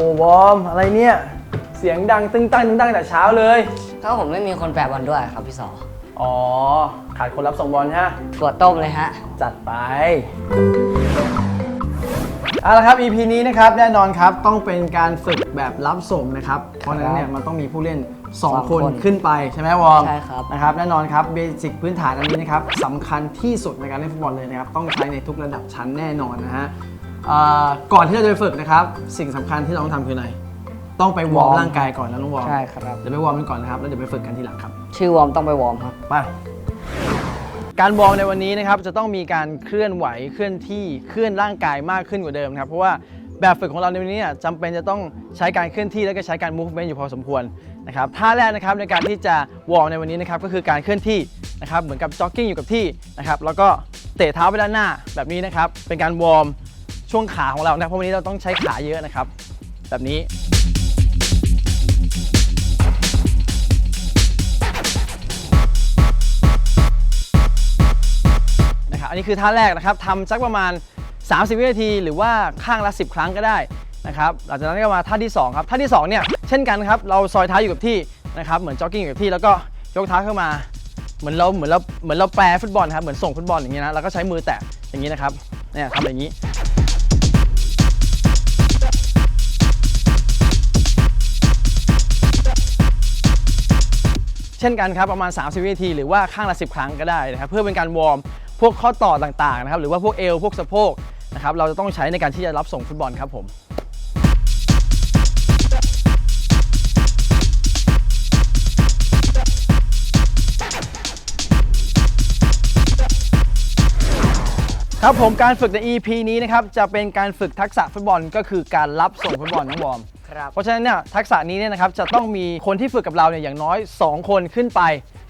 อืมโอ้โหวอร์มอะไรเนี่ย เสียงดังตึ้งตั้งตึ้งตั้งแต่เช้าเลย ก็ผมไม่มีคนแปลบอลด้วยครับพี่สออ๋อ ขาดคนรับส่งบอลฮะ ถั่วต้มเลยฮะ จัดไปเอาละครับ EP นี้นะครับแน่นอนครับต้องเป็นการฝึกแบบรับส่งนะครับ เพราะฉะนั้นเนี่ยมันต้องมีผู้เล่น สอง2คนคนขึ้นไปใช่ไหมวอร์มใช่ครับ นะครับแน่นอนครับเบสิกพื้นฐานอันนี้นะครับสำคัญที่สุดในการเล่นฟุตบอลเลยนะครับต้องใช้ในทุกระดับชั้นแน่นอนนะฮะเอ่อ ก่อนที่เราจะไปฝึกนะครับ สิ่งสำคัญที่เราต้องทำคืออะไร ต้องไปวอร์มร่างกายก่อนนะน้องวอร์มใช่ครับ เดี๋ยวไปวอร์มกันก่อนนะครับ แล้วเดี๋ยวไปฝึกกันทีหลังครับ ชื่อวอร์มต้องไปวอร์มครับ ไป การวอร์มในวันนี้นะครับ จะต้องมีการเคลื่อนไหว เคลื่อนที่ เคลื่อนร่างกายมากขึ้นกว่าเดิมนะครับ เพราะว่าแบบฝึกของเราในวันนี้เนี่ยจำเป็นจะต้องใช้การเคลื่อนที่และก็ใช้การ movement อยู่พอสมควรนะครับ ท่าแรกนะครับในการที่จะวอร์มในวันนี้นะครับก็คือการเคลื่อนที่นะครับ เหมือนกับจ็อกกิ้งอยู่กับที่นะครับ แล้วก็เตะเท้าไปด้านหน้าแบบนี้นะครับ เป็นการวอร์ม ช่วงขาของเรานะเพราะวันนี้เราต้องใช้ขาเยอะนะครับ แบบนี้ นะครับอันนี้คือท่าแรกนะครับทำสักประมาณ 30 วินาที หรือว่าข้างละ 10 ครั้งก็ได้นะครับหลังจากนั้นก็มาท่าที่ 2 ครับท่าที่ 2 เนี่ยเช่นกันครับเราซอยเท้าอยู่กับที่นะครับเหมือนจ็อกกิ้งอยู่กับที่แล้วก็ยกเท้าขึ้นมาเหมือนเราเหมือนเราเหมือนเราแปรฟุตบอลนะครับเหมือนส่งฟุตบอลอย่างเงี้ยนะแล้วก็ใช้มือแตะอย่างนี้นะครับเนี่ยทำอย่างนี้ เช่นกันครับประมาณ 30 วินาที หรือว่าข้างละ 10 ครั้งก็ได้นะครับเพื่อเป็นการวอร์มพวกข้อต่อต่างๆนะครับหรือว่าพวกเอวพวกสะโพกนะครับเราจะต้องใช้ในการที่จะรับส่งฟุตบอลครับผมครับผมการฝึกใน EP นี้นะครับจะเป็นการฝึกทักษะฟุตบอลก็คือการรับส่งฟุตบอลน้องวอร์ม เพราะฉะนั้นเนี่ยทักษะนี้เนี่ยนะครับจะต้องมีคนที่ฝึกกับเราเนี่ยอย่างน้อย 2 คนขึ้นไป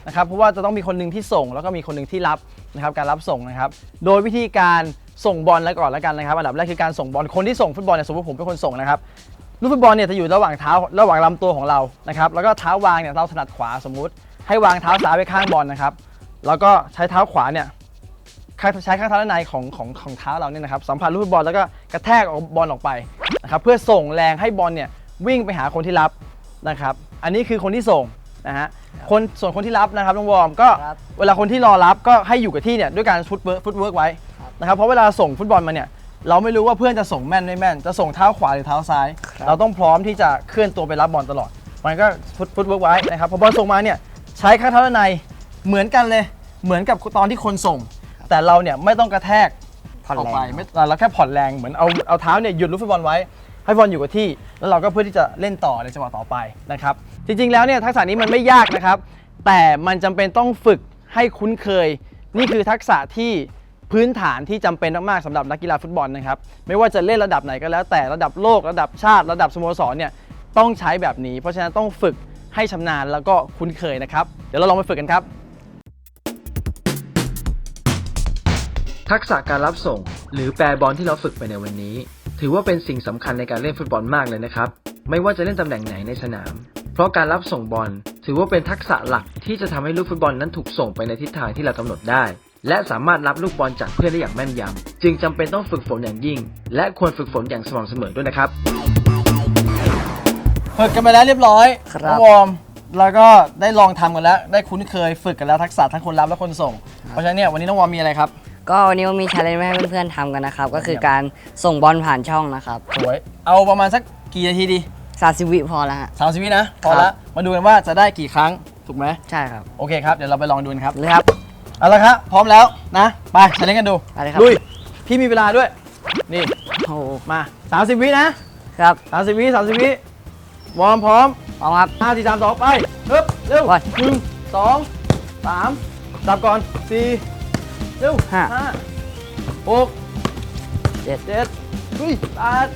นะครับเพราะว่าจะต้องมีคนหนึ่งที่ส่ง แล้วก็มีคนหนึ่งที่รับนะครับการรับส่งนะครับ โดยวิธีการส่งบอลแล้วก่อนแล้วกันนะครับอันดับแรกคือการส่งบอลคนที่ส่งฟุตบอลเนี่ยสมมติผมเป็นคนส่งนะครับลูกฟุตบอลเนี่ยจะอยู่ระหว่างเท้าระหว่างลำตัวของเรานะครับแล้วก็เท้าวางเนี่ยเราถนัดขวาสมมุติ ให้วางเท้าซ้ายไว้ข้างบอลนะครับแล้วก็ใช้เท้าขวาเนี่ย ใช้ข้างเท้าด้านในของของของเท้าเราเนี่ยนะครับสัมผัสลูกฟุตบอลแล้วก็กระแทกเอาบอลออกไปนะครับเพื่อส่งแรงให้บอลเนี่ยวิ่งไปหาคนที่รับนะครับ อันนี้คือคนที่ส่งนะฮะคนส่วนคนที่รับนะครับน้องวอร์มก็ครับ เวลาคนที่รอรับก็ให้อยู่กับที่เนี่ยด้วยการฟุตเวิร์กฟุตเวิร์กไว้ครับนะครับเพราะเวลาส่งฟุตบอลมาเนี่ยเราไม่รู้ว่าเพื่อนจะส่งแม่นไม่แม่น จะส่งเท้าขวาหรือเท้าซ้ายครับเราต้องพร้อมที่จะเคลื่อนตัวไปรับบอลตลอด มันก็ฟุตฟุตเวิร์กไว้นะครับพอบอลส่งมาเนี่ยใช้ข้างเท้าด้านในเหมือนกันเลยเหมือนกับตอนที่คนส่ง แต่เราเนี่ยไม่ต้องกระแทกผ่อนออกแรไปงไม่เราแค่ผ่อนแรงเหมือนเอาเอาเท้าเนี่ยหยุดลูกฟุตบอลไว้ ให้บอลอยู่กับที่ แล้วเราก็เพื่อที่จะเล่นต่อในจังหวะต่อไปนะครับ จริงๆแล้วเนี่ยทักษะนี้มันไม่ยากนะครับ แต่มันจำเป็นต้องฝึกให้คุ้นเคย นี่คือทักษะที่พื้นฐานที่จำเป็นมากๆสำหรับนักกีฬาฟุตบอลนะครับ ไม่ว่าจะเล่นระดับไหนก็แล้ว แต่ระดับโลกระดับชาติ ระดับสโมสรเนี่ยต้องใช้แบบนี้ เพราะฉะนั้นต้องฝึกให้ชำนาญแล้วก็คุ้นเคยนะครับ เดี๋ยวเราลองไปฝึกกันครับ ทักษะการรับส่ง หรือแปรบอลที่เราฝึกไปในวันนี้ ถือว่าเป็นสิ่งสำคัญในการเล่นฟุตบอลมากเลยนะครับ ไม่ว่าจะเล่นตำแหน่งไหนในสนาม เพราะการรับส่งบอล ถือว่าเป็นทักษะหลักที่จะทำให้ลูกฟุตบอลนั้นถูกส่งไปในทิศทางที่เรากำหนดได้ และสามารถรับลูกบอลจากเพื่อนได้อย่างแม่นยำจึงจำเป็นต้องฝึกฝนอย่างยิ่ง และควรฝึกฝนอย่างสม่ำเสมอด้วยนะครับฝึกกันไปแล้วเรียบร้อยครับน้องวอร์มแล้วก็ได้ลองทำกันแล้ว ได้คุ้นเคยฝึกกันแล้วทักษะทั้งคนรับและคนส่ง เพราะฉะนั้นเนี่ยวันนี้น้องวอร์มมีอะไรครับ ก็วันนี้มีชาเลนจ์มาให้เพื่อนๆทำกันนะครับ ก็คือการส่งบอลผ่านช่องนะครับสวย เอาประมาณสักกี่นาทีดี30วิพอแล้วฮะ สามสิบวินะ พอครัละบ มาดูกันว่าจะได้กี่ครั้ง ถูกไหมใช่ครับโอเคครับ เดี๋ยวเราไปลองดูกันครับ เลยครับ เอาละครับ พร้อมแล้วนะ ไปใช้เล่นกันดูไปเลยครับ ลุย พี่มีเวลาด้วย นี่ โอ้โหมา 30 วินะ ครับ30 วิ 30 วิ วอร์มพร้อม พร้อมครับห้าสี่สามสองไปเฮ้ยเร็วไป หนึ่งสองสามดับก่อนสี่ เร็วห้า หกเจ็ด เจ็ดเฮ้ยแปด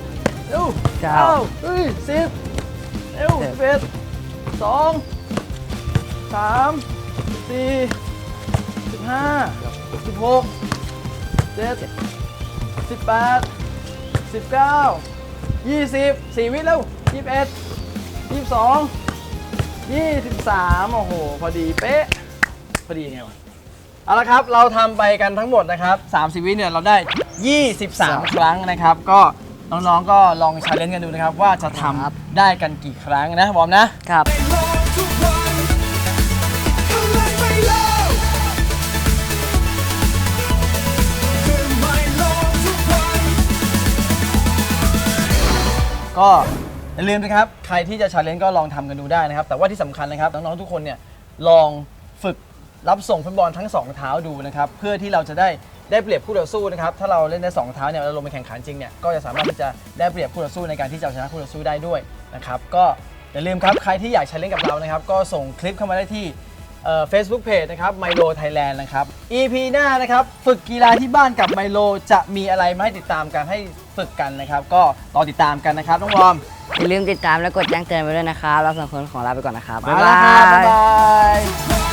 เร็วเก้าเฮ้ยสิบเร็วสิสิบบเอ็ดสองสามสี่สิบห้าสิบหกเจ็ดสิบแปดสิบเก้ายี่สิบสี่วิเร็วยี่สิบเอ็ดยี่สิบสอง23โอ้โห พอดีเป๊ะ พอดีไงวะ เอาละครับ เราทำไปกันทั้งหมดนะครับ30วิเนี่ยเราได้ 23 ครั้งนะครับ ก็น้องๆก็ลองชาเลนจ์กันดูนะครับ ว่าจะทำครับ ได้กันกี่ครั้งนะบอมนะ ครับก็อย่าลืมนะครับใครที่จะชาเลนจ์ก็ลองทำกันดูได้นะครับ แต่ว่าที่สำคัญนะครับน้องๆทุกคนเนี่ยลองฝึก รับส่งฟุตบอลทั้งสองเท้าดูนะครับเพื่อที่เราจะได้ได้เปรียบคู่ต่อสู้นะครับถ้าเราเล่นได้สองเท้าเนี่ยเราลงไปแข่งขันจริงเนี่ยก็จะสามารถที่จะได้เปรียบคู่ต่อสู้ในการที่จะเอาชนะคู่ต่อสู้ได้ด้วยนะครับก็อย่าลืมครับใครที่อยากชาเลนจ์กับเรานะครับก็ส่งคลิปเข้ามาได้ที่เฟซบุ๊กเพจนะครับไมโลไทยแลนด์นะครับ EP หน้านะครับฝึกกีฬาที่บ้านกับไมโลจะมีอะไรมาให้ติดตามกันให้ฝึกกันนะครับ ก็รอติดตามกันนะครับน้องวอมอย่าลืมติดตามและกดแจ้งเตือนไว้ด้วยนะครับเราสองคนขอลาไปก่อนนะครับมาแล้วครับบ๊ายบาย My